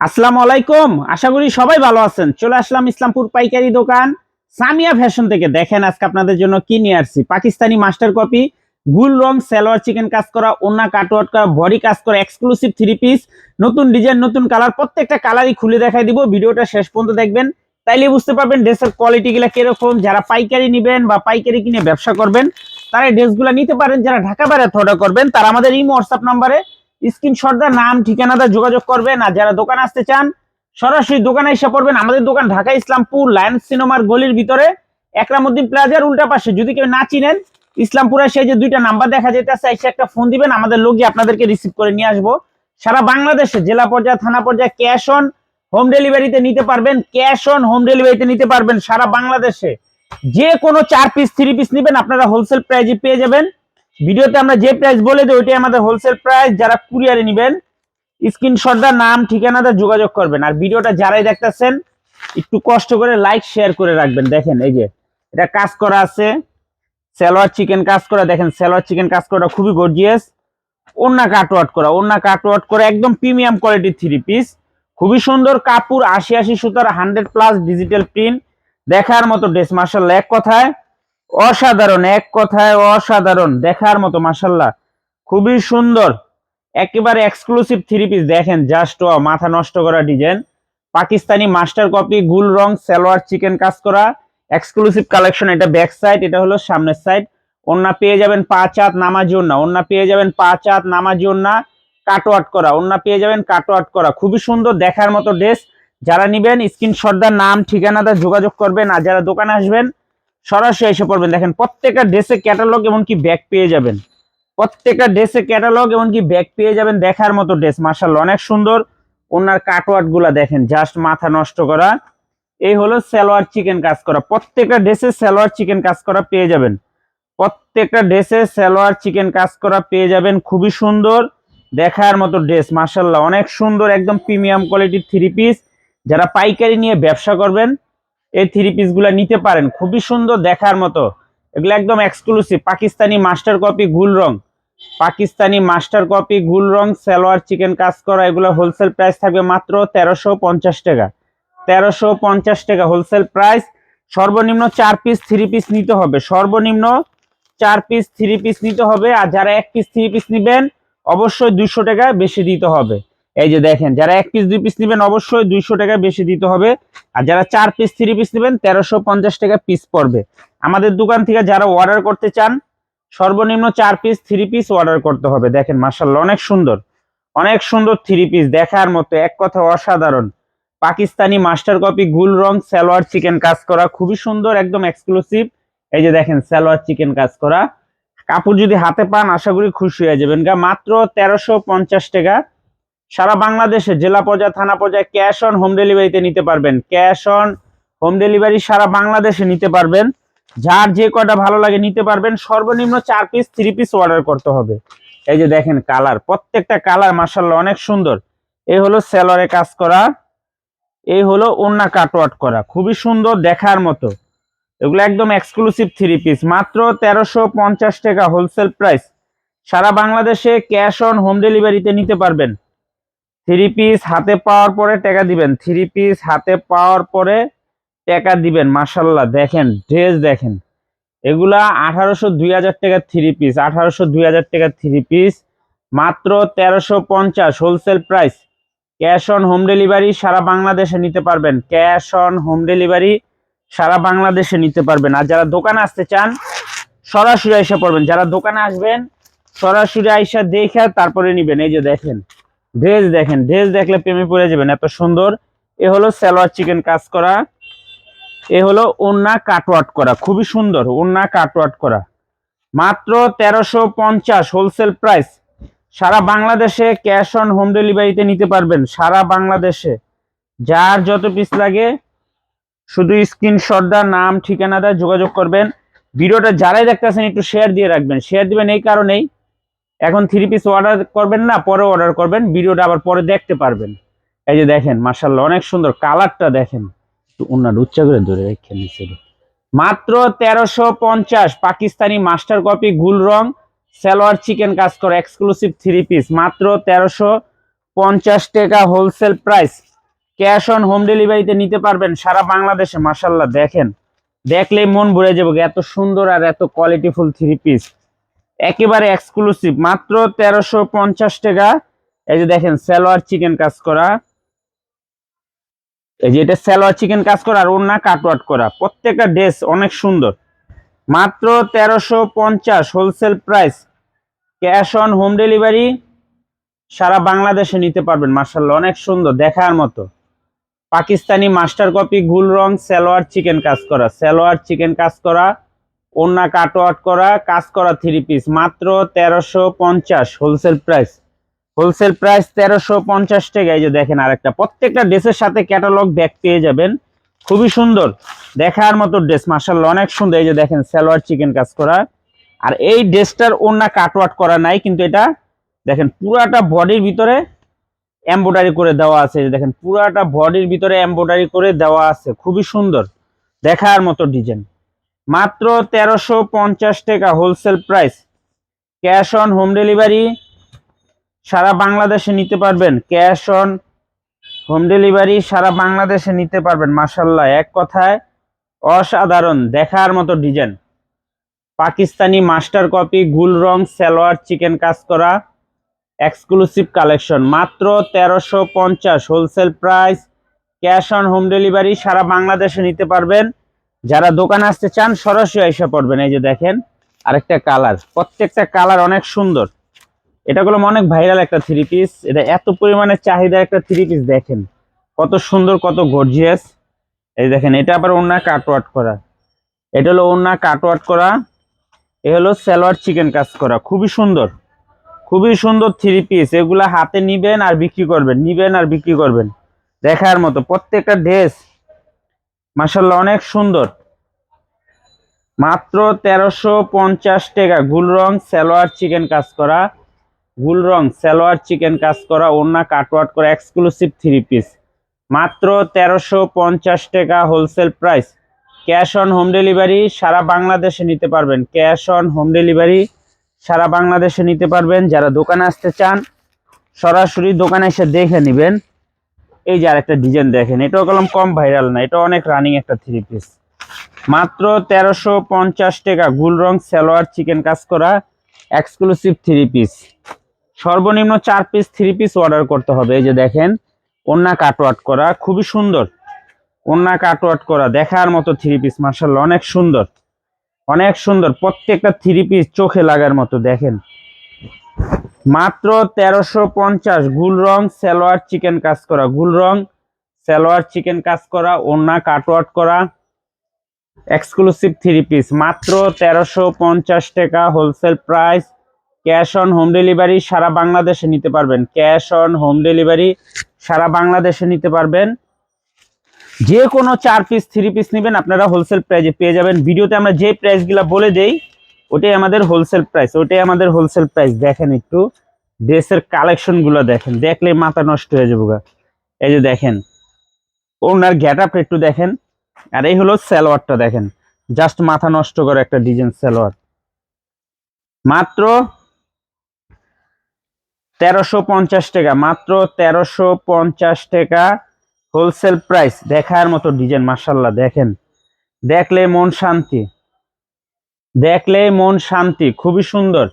আসসালামু আলাইকুম। আশা করি সবাই ভালো আছেন। চলে আসলাম ইসলামপুর পাইকারি দোকান। সামিয়া ফ্যাশন থেকে দেখেন আজকে আপনাদের জন্য কি নিয়ে আসছি। পাকিস্তানি মাস্টার কপি, গুল রং, সালোয়ার, চিকেন কাজ করা ওন্না কাটওয়ার্ট করা, বডি কাজ করা এক্সক্লুসিভ থ্রি পিস নতুন ডিজাইন নতুন কালার প্রত্যেকটা কালারই খুলে দেখাই দিব। ভিডিওটা শেষ পর্যন্ত দেখবেন। তাইলে বুঝতে পারবেন ড্রেসের কোয়ালিটি গুলা কীরকম। যারা পাইকারি নেবেন বা পাইকারি কিনে ব্যবসা করবেন, তারা ড্রেসগুলো নিতে পারেন। যারা ঢাকা বাইরে অর্ডার করবেন, তারা আমাদের এই হোয়াটসঅ্যাপ নাম্বারে স্ক্রিনশট দা নাম ঠিকানাটা যোগাযোগ করবেন, আর যারা দোকান আসতে চান, সরাসরি দোকানে এসে পড়বেন। আমাদের দোকান ঢাকা ইসলামপুর, লায়ন্স সিনেমার গলির ভিতরে, একরামুদ্দিন প্লাজার উল্টা পাশে। যদি কেউ না চিনেন, ইসলামপুরে সেই যে দুইটা নাম্বার দেখা যেতেছে, এসে একটা ফোন দিবেন, আমাদের লোক গিয়ে আপনাদেরকে রিসিভ করে নিয়ে আসব। সারা বাংলাদেশে, জেলা পর্যায়ে, থানা পর্যায়ে ক্যাশ অন হোম ডেলিভারিতে নিতে পারবেন ক্যাশ অন হোম ডেলিভারিতে নিতে পারবেন সারা বাংলাদেশে। যে কোনো চার পিস থ্রি পিস নেবেন, আপনারা হোলসেল প্রাইজে পেয়ে যাবেন। ভিডিওতে আমরা যে প্রাইস বলে দিই, ওইটাই আমাদের হোলসেল প্রাইস যারা কুরিয়ারে নেবেন স্ক্রিনশটদার নাম ঠিকানাটা যোগাযোগ করবেন। আর ভিডিওটা যারাই দেখতেছেন, একটু কষ্ট করে লাইক শেয়ার করে রাখবেন। দেখেন, এই যে, এটা কাজ করা আছে। সালোয়ার চিকেন কাজ করা, দেখেন, সালোয়ার চিকেন কাজ করা খুবই গর্জিয়াস ওন্না কাটওয়াট করা ওন্না কাটওয়াট করা, একদম প্রিমিয়াম কোয়ালিটির থ্রি পিস খুবই সুন্দর কাপড়, আশি আশি সুতার হান্ড্রেড প্লাস ডিজিটাল প্রিন্ট দেখার মতো ড্রেস মার্শাল এক কথায়। অসাধারণ, এক কথায় অসাধারণ, দেখার মতো মাসাল্লাহ খুবই সুন্দর। একেবারে এক্সক্লুসিভ থ্রি পিস দেখেন জাস্ট মাথা নষ্ট করা ডিজাইন পাকিস্তানি মাস্টার কপি গুল রং, সালোয়ার চিকেন কাজ করা। এক্সক্লুসিভ কালেকশন এটা ব্যাক সাইড এটা হলো সামনের সাইড ওন্না পেয়ে যাবেন পাঁচ হাত নামাজি ওন্না ওন্না পেয়ে যাবেন পাঁচ হাত নামাজি ওন্না কাটওয়াট করা। ওন্না পেয়ে যাবেন কাটওয়াট করা। খুবই সুন্দর, দেখার মতো ড্রেস যারা নিবেন স্ক্রিনশটদার নাম ঠিকানাটা যোগাযোগ করবেন। আর যারা দোকানে আসবেন সরাসরি এসে পড়বেন। দেখেন, প্রত্যেকটা ড্রেসে ক্যাটালগ এমনকি ব্যাগ পেয়ে যাবেন। প্রত্যেকটা ড্রেসে ক্যাটালগ এমনকি ব্যাগ পেয়ে যাবেন দেখার মতো ড্রেস মার্শাল অনেক সুন্দর। ওনার কাটওয়ার্টগুলা দেখেন জাস্ট মাথা নষ্ট করা। এই হলো সালোয়ার চিকেন কাজ করা। প্রত্যেকটা ড্রেসে সালোয়ার চিকেন কাজ করা পেয়ে যাবেন। প্রত্যেকটা ড্রেসে সালোয়ার চিকেন কাজ করা পেয়ে যাবেন। খুবই সুন্দর দেখার মতো ড্রেস মার্শাল্লাহ অনেক সুন্দর, একদম প্রিমিয়াম কোয়ালিটির থ্রি পিস যারা পাইকারি নিয়ে ব্যবসা করবেন এই থ্রি পিসগুলা নিতে পারেন। খুবই সুন্দর দেখার মতো। এগুলো একদম এক্সক্লুসিভ পাকিস্তানি মাস্টার কপি গুল রং। পাকিস্তানি মাস্টার কপি গুল রং, সালোয়ার, চিকেন, কাজ করা, এগুলো হোলসেল প্রাইস থাকবে মাত্র তেরোশো পঞ্চাশ টাকা। তেরোশো পঞ্চাশ টাকা হোলসেল প্রাইস সর্বনিম্ন চার পিস থ্রি পিস নিতে হবে। সর্বনিম্ন চার পিস থ্রি পিস নিতে হবে। আর যারা এক পিস থ্রি পিস নেবেন, অবশ্যই দুশো টাকা বেশি দিতে হবে। এই যে দেখেন, যারা এক পিস দুই পিস নেবেন অবশ্যই দুইশো টাকা বেশি দিতে হবে। আর যারা চার পিস থ্রি পিস নেবেন, তেরোশো পঞ্চাশ টাকা পিস পড়বে। আমাদের দোকান থেকে যারা অর্ডার করতে চান, সর্বনিম্ন চার পিস থ্রি পিস অর্ডার করতে হবে। দেখেন মার্শাল্লাহ অনেক সুন্দর। অনেক সুন্দর থ্রি পিস দেখার মতো, এক কথা অসাধারণ। পাকিস্তানি মাস্টার কপি গুল রং, সালোয়ার চিকেন কাজ করা, খুবই সুন্দর, একদম এক্সক্লুসিভ এই যে দেখেন, সালোয়ার চিকেন কাজ করা। কাপড় যদি হাতে পান, আশা করি খুশি হয়ে যাবেন। গা, মাত্র তেরোশো পঞ্চাশ টাকা। সারা বাংলাদেশে জেলা পর্যায়ে, থানা পর্যায়ে ক্যাশ অন হোম ডেলিভারিতে নিতে পারবেন। ক্যাশ অন হোম ডেলিভারি সারা বাংলাদেশে নিতে পারবেন। যার যে কটা ভালো লাগে নিতে পারবেন, সর্বনিম্ন চার পিস থ্রি পিস অর্ডার করতে হবে। এই যে দেখেন কালার, প্রত্যেকটা কালার মার্শাল্লাহ অনেক সুন্দর। এই হলো সেলরে কাজ করা এই হলো ওন্না কাটওয়াট করা, খুবই সুন্দর দেখার মতো। এগুলো একদম এক্সক্লুসিভ থ্রি পিস মাত্র তেরোশো পঞ্চাশ টাকা হোলসেল প্রাইস সারা বাংলাদেশে ক্যাশ অন হোম ডেলিভারিতে নিতে পারবেন। থ্রি পিস হাতে পাওয়ার পরে টাকা দিবেন। থ্রি পিস হাতে পাওয়ার পরে টাকা দিবেন মাসাল্লাহ দেখেন ড্রেস দেখেন। এগুলা আঠারোশো দুই হাজার টাকা থ্রি পিস আঠারোশো দুই হাজার টাকা থ্রি পিস মাত্র তেরোশো পঞ্চাশ wholesale price cash on home delivery সারা বাংলাদেশে নিতে পারবেন। ক্যাশ অন হোম ডেলিভারি সারা বাংলাদেশে নিতে পারবেন। আর যারা দোকানে আসতে চান, সরাসরি আইসা পড়বেন। যারা দোকানে আসবেন, সরাসরি আইসা দেখে তারপরে নিবেন। এই যে দেখেন ড্রেস দেখেন, ড্রেস দেখলে প্রেমে পড়ে যাবেন, এত সুন্দর। এ হলো সালোয়ার চিকেন কাজ করা। এ হলো ওন্না কাটওয়াট করা, খুবই সুন্দর ওন্না কাটওয়াট করা। মাত্র তেরোশো পঞ্চাশ হোলসেল প্রাইস সারা বাংলাদেশে ক্যাশ অন হোম ডেলিভারিতে নিতে পারবেন, সারা বাংলাদেশে। যার যত পিস লাগে, শুধু স্ক্রিনশট দা নাম, ঠিকানা দা যোগাযোগ করবেন। ভিডিওটা যারাই দেখতেছেন, একটু শেয়ার দিয়ে রাখবেন। শেয়ার দিবেন এই কারণেই। এখন থ্রি পিস অর্ডার করবেন না, পরে অর্ডার করবেন, ভিডিওটা আবার পরে দেখতে পারবেন। এই যে দেখেন মার্শাল্লাহ অনেক সুন্দর কালারটা দেখেন। একটু অন্যান্য উচ্চা করে ধরে রেখে নিচ্ছে মাত্র তেরোশো পঞ্চাশ, পাকিস্তানি মাস্টার কপি গুল রং, সালোয়ার চিকেন কাজ করা এক্সক্লুসিভ থ্রি পিস মাত্র তেরোশো পঞ্চাশ টাকা wholesale price cash on home ডেলিভারিতে নিতে পারবেন সারা বাংলাদেশে মাসাল্লাহ দেখেন। দেখলেই মন ভরে যাবে, এত সুন্দর আর এত কোয়ালিটিফুল থ্রি পিস একেবারে এক্সক্লুসিভ মাত্র তেরোশো পঞ্চাশ টাকা। এই যে দেখেন, সালোয়ার চিকেন কাজ করা। এই যে এটা সালোয়ার চিকেন কাজ করা আর ওনা কাটওয়াট করা। প্রত্যেকটা ড্রেস অনেক সুন্দর। মাত্র তেরোশো পঞ্চাশ wholesale price cash on home delivery সারা বাংলাদেশে নিতে পারবেন মার্শাল্লাহ অনেক সুন্দর, দেখার মতো। পাকিস্তানি মাস্টার কপি গুল রং, সালোয়ার চিকেন কাজ করা, সালোয়ার চিকেন কাজ করা। ওন্না কাটওয়াট করা, কাজ করা থ্রি পিস মাত্র তেরোশো পঞ্চাশ হোলসেল প্রাইস হোলসেল প্রাইস তেরোশো পঞ্চাশ টাকা। এই যে দেখেন আরেকটা। প্রত্যেকটা ড্রেসের সাথে ক্যাটালগ ব্যাগ পেয়ে যাবেন। খুবই সুন্দর। দেখার মতো ড্রেস। মার্শাল অনেক সুন্দর। এই যে দেখেন, সালোয়ার চিকেন কাজ করা। আর এই ড্রেসটার ওন্না কাটওয়াট করা নাই, কিন্তু এটা দেখেন, পুরাটা বডির ভিতরে এমব্রয়ডারি করে দেওয়া আছে। দেখেন, পুরাটা বডির ভিতরে এমব্রয়ডারি করে দেওয়া আছে। খুবই সুন্দর। দেখার মতো ডিজাইন মাত্র তেরোশো পঞ্চাশ টাকা wholesale price cash on home delivery সারা বাংলাদেশে নিতে পারবেন। ক্যাশ অন হোম ডেলিভারি সারা বাংলাদেশে নিতে পারবেন। মাসাল্লাহ এক কথায় অসাধারণ, দেখার মতো ডিজাইন পাকিস্তানি মাস্টার কপি গুল রং, সালোয়ার চিকেন কাজ করা এক্সক্লুসিভ কালেকশন মাত্র তেরোশো পঞ্চাশ wholesale price cash on home delivery সারা বাংলাদেশে নিতে পারবেন। যারা দোকানে আসতে চান, সরাসরি এসে পড়বেন। এই যে দেখেন, আরেকটা কালার। প্রত্যেকটা কালার অনেক সুন্দর। এটা গুলো অনেক ভাইরাল একটা থ্রি পিস এটা এত পরিমাণে চাহিদা একটা থ্রি পিস দেখেন। কত সুন্দর, কত গর্জিয়াস এই দেখেন, এটা আবার ওনা কাটওয়াট করা। এটা হলো ওনা কাটওয়াট করা। এ হলো সালোয়ার চিকেন কাজ করা। খুবই সুন্দর। খুবই সুন্দর থ্রি পিস এগুলা হাতে নিবেন আর বিক্রি করবেন। নিবেন আর বিক্রি করবেন। দেখার মতো প্রত্যেকটা ড্রেস মাসাল্লাহ অনেক সুন্দর। মাত্র তেরোশো পঞ্চাশ টাকা গুল রং, সালোয়ার চিকেন কাজ করা। গুল রং, সালোয়ার চিকেন কাজ করা ওনা কাটওয়াট করা এক্সক্লুসিভ থ্রি পিস মাত্র তেরোশো পঞ্চাশ টাকা wholesale price cash on home delivery সারা বাংলাদেশে নিতে পারবেন। ক্যাশ অন হোম ডেলিভারি সারা বাংলাদেশে নিতে পারবেন। যারা দোকানে আসতে চান, সরাসরি দোকানে এসে দেখে নেবেন। এই যে আরেকটা ডিজাইন দেখেন, এটাও কলম কম ভাইরাল না, এটা অনেক রানিং একটা থ্রি পিস মাত্র তেরোশো পঞ্চাশ টাকা, গুল রং, সালোয়ার চিকেন কাজ করা এক্সক্লুসিভ থ্রি পিস সর্বনিম্ন চার পিস থ্রি পিস অর্ডার করতে হবে, এই যে দেখেন ওন্না কাটওয়াট করা, খুবই সুন্দর। ওন্না কাটওয়াট করা, দেখার মতো থ্রি পিস মার্শাল্লাহ অনেক সুন্দর। অনেক সুন্দর, প্রত্যেকটা থ্রি পিস চোখে লাগার মতো, দেখেন। মাত্র তেরোশো পঞ্চাশ গুল রং, সালোয়ার, চিকেন কাজ করা। গুল রং, সালোয়ার, চিকেন কাজ করা ওন্না কাটওয়াট করা এক্সক্লুসিভ থ্রি পিস মাত্র তেরোশো পঞ্চাশ টাকা wholesale price cash on home delivery সারা বাংলাদেশে নিতে পারবেন। ক্যাশ অন হোম ডেলিভারি সারা বাংলাদেশে নিতে পারবেন। যে কোনো চার পিস থ্রি পিস নেবেন, আপনারা হোলসেল প্রাইজে পেয়ে যাবেন। ভিডিওতে আমরা যে প্রাইসগুলো বলে দেই ওটাই আমাদের হোলসেল প্রাইস ওটাই আমাদের হোলসেল প্রাইস দেখেন একটু ড্রেসের কালেকশনগুলো দেখেন দেখলে মাথা নষ্ট হয়ে যাব। এই যে দেখেন, ওনার গ্যাট আপ একটু দেখেন, আর এই হলো সালোয়ারটা দেখেন। জাস্ট মাথা নষ্ট করে একটা ডিজাইন সালোয়ার। মাত্র তেরোশো পঞ্চাশ টাকা, মাত্র তেরোশো পঞ্চাশ টাকা হোলসেল প্রাইস দেখার মতো ডিজাইন মার্শাল্লাহ দেখেন। দেখলে মন শান্তি। দেখলে মন শান্তি, খুবই সুন্দর।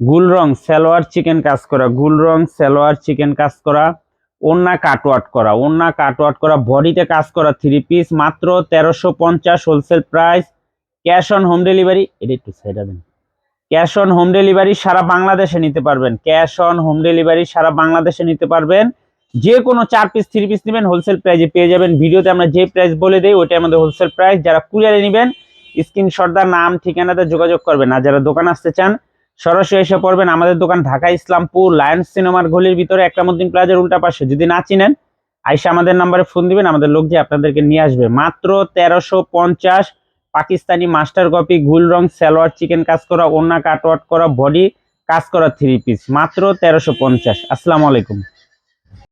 গুল রং, সালোয়ার চিকেন কাজ করা, গুল রং, সালোয়ার চিকেন কাজ করা ওন্না কাটওয়াট করা ওন্না কাটওয়াট করা, বডিতে কাজ করা থ্রি পিস মাত্র তেরোশো পঞ্চাশ wholesale price cash on home delivery এটা একটু সাইডা দেন। ক্যাশ অন হোম ডেলিভারি সারা বাংলাদেশে নিতে পারবেন। ক্যাশ অন হোম ডেলিভারি সারা বাংলাদেশে নিতে পারবেন। যে কোনো চার পিস থ্রি পিস নেবেন হোলসেল প্রাইজে পেয়ে যাবেন। ভিডিওতে আমরা যে প্রাইস বলে দিই, ওইটাই আমাদের হোলসেল প্রাইস যারা কুরিয়ারে নেবেন স্ক্রিনশটদার নাম, ঠিকানাতে যোগাযোগ করবেন। আর যারা দোকান আসতে চান, সরাসরি এসে পড়বেন। আমাদের দোকান ঢাকা ইসলামপুর লায়ন্স সিনেমার গলির ভিতরে একরামুদ্দিন প্লাজার উল্টা পাশে। যদি না চিনেন, আইসা আমাদের নাম্বারে ফোন দিবেন, আমাদের লোক যে আপনাদেরকে নিয়ে আসবে। মাত্র তেরোশো পঞ্চাশ পাকিস্তানি মাস্টার কপি, গুল রং, সালোয়ার, চিকেন কাজ করা ওন্না কাটওয়াট করা, বডি কাজ করা থ্রি পিস মাত্র তেরোশো পঞ্চাশ। আসসালামু আলাইকুম।